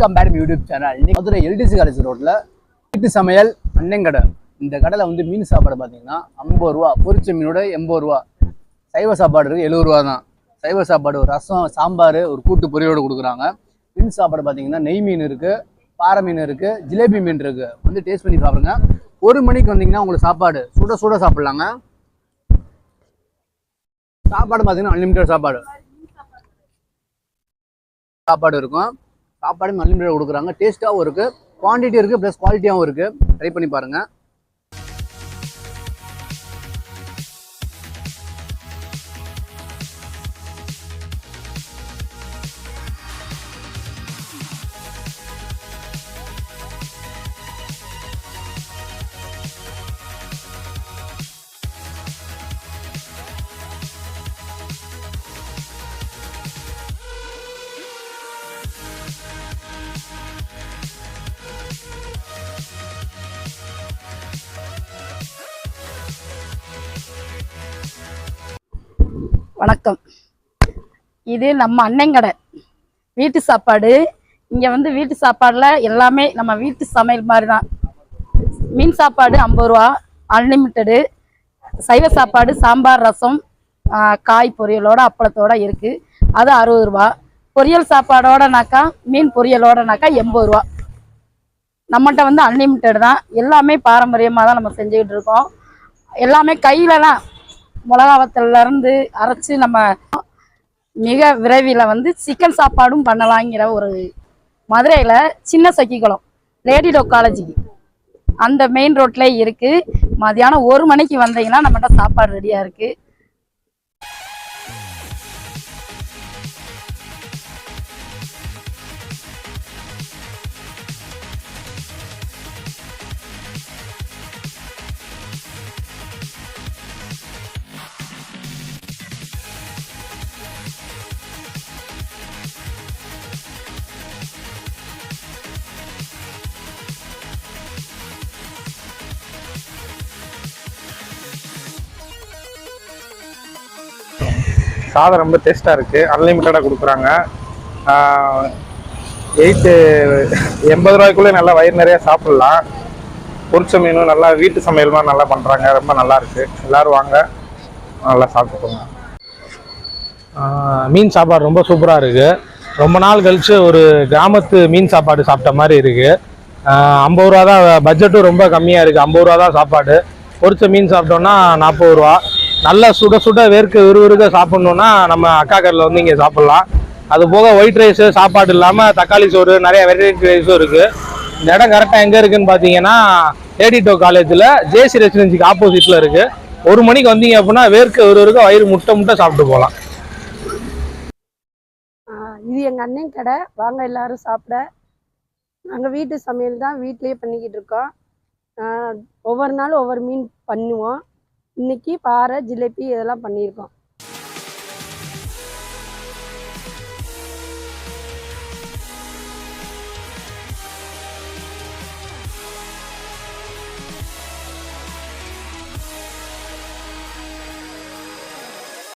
Welcome back YouTube channel இன்னைக்கு Madurai LDC college ரோட்ல வீட்டு சமையல் அன்னங்கடை இந்த கடையில் வந்து மீன் சாப்பாடு பார்த்தீங்கன்னா ஐம்பது ரூபா பொரிச்ச மீனோட எண்பது ரூபா. சைவ சாப்பாடு இருக்குது எழுபது ரூபா தான். சைவ சாப்பாடு ஒரு ரசம் சாம்பார் ஒரு கூட்டு பொரியலோடு கொடுக்குறாங்க. மீன் சாப்பாடு பார்த்தீங்கன்னா நெய் மீன் இருக்குது பாறை மீன் இருக்குது ஜிலேபி மீன் இருக்குது வந்து டேஸ்ட் பண்ணி பாருங்க ஒரு மணிக்கு வந்தீங்கன்னா உங்களுக்கு சாப்பாடு சுட சுட சாப்பிட்லாங்க. சாப்பாடு பார்த்தீங்கன்னா அன்லிமிட்டட் சாப்பாடு. சாப்பாடு இருக்கும். சாப்பாடும் அன்லிமிட்டட் கொடுக்குறாங்க. டேஸ்ட்டாகவும் இருக்குது குவான்டிட்டி இருக்குது ப்ளஸ் குவாலிட்டியாகவும் இருக்குது ட்ரை பண்ணி பாருங்கள் வணக்கம். இது நம்ம அன்னைங்கடை வீட்டு சாப்பாடு. இங்கே வந்து வீட்டு சாப்பாடில் எல்லாமே நம்ம வீட்டு சமையல் மாதிரி தான் மீன் சாப்பாடு ஐம்பது ரூபா அன்லிமிட்டடு சைவ சாப்பாடு சாம்பார் ரசம் காய் பொரியலோட அப்பளத்தோட இருக்குது அது அறுபது ரூபா. பொரியல் சாப்பாடோடனாக்கா மீன் பொரியலோடனாக்கா எண்பது ரூபா. நம்மகிட்ட வந்து அன்லிமிட்டடு தான். எல்லாமே பாரம்பரியமாக தான் நம்ம செஞ்சுக்கிட்டு இருக்கோம். எல்லாமே கையில் தான் மிளகா அரைச்சி நம்ம மிக விரைவில் வந்து சிக்கன் சாப்பாடும் பண்ணலாங்கிற ஒரு மதுரையில் சின்ன சக்கிக்குளம் லேடி டோ காலேஜுக்கு அந்த மெயின் ரோட்ல இருக்குது மதியானம் ஒரு மணிக்கு வந்தீங்கன்னா நம்மகிட்ட சாப்பாடு ரெடியாக இருக்குது சாதம் ரொம்ப டேஸ்ட்டாக இருக்குது அன்லிமிட்டடாக கொடுக்குறாங்க. எயிட்டு எண்பது ரூபாய்க்குள்ளே நல்லா வயிறு நிறையா சாப்பிட்லாம். பொரிச்ச மீனும் நல்லா வீட்டு சமையல் மாதிரி நல்லா பண்ணுறாங்க ரொம்ப நல்லா எல்லோரும் வாங்க. நல்லா சாப்பிட்டுக்கோங்க. மீன் சாப்பாடு ரொம்ப சூப்பராக இருக்குது ரொம்ப நாள் கழித்து ஒரு கிராமத்து மீன் சாப்பாடு சாப்பிட்ட மாதிரி இருக்குது ஐம்பது ரூபா தான் பட்ஜெட்டும் ரொம்ப கம்மியாக இருக்குது ஐம்பது ரூபா தான் சாப்பாடு. பொரிச்ச மீன் சாப்பிட்டோன்னா நாற்பது ரூபா. நல்லா சுட சுட வேர்க்க விறுவிறுக்க சாப்பிட்ணுன்னா நம்ம அக்கா கடையில் வந்து இங்கே சாப்பிட்லாம். அது போக ஒயிட் ரைஸு சாப்பாடு இல்லாமல் தக்காளி சோறு நிறைய வெரைட்டி ரைஸும் இருக்குது இந்த இடம் கரெக்டாக எங்கே இருக்குதுன்னு பார்த்தீங்கன்னா ஏடிடோ காலேஜில் ஜேசி ரெசிடென்சிக்கு ஆப்போசிட்டில் இருக்குது ஒரு மணிக்கு வந்தீங்க அப்படின்னா வேர்க்க விறுவிறுக்க வயிறு முட்டை முட்டை சாப்பிட்டு போகலாம். இது எங்கள் அண்ணன் கடை. வாங்க எல்லாரும் சாப்பிட. நாங்கள் வீட்டு சமையல் தான் வீட்லேயே பண்ணிக்கிட்டு இருக்கோம். ஒவ்வொரு நாளும் ஒவ்வொரு மீன் பண்ணுவோம். இன்னைக்கு பாறை ஜிலேபி இதெல்லாம் பண்ணியிருக்கோம்.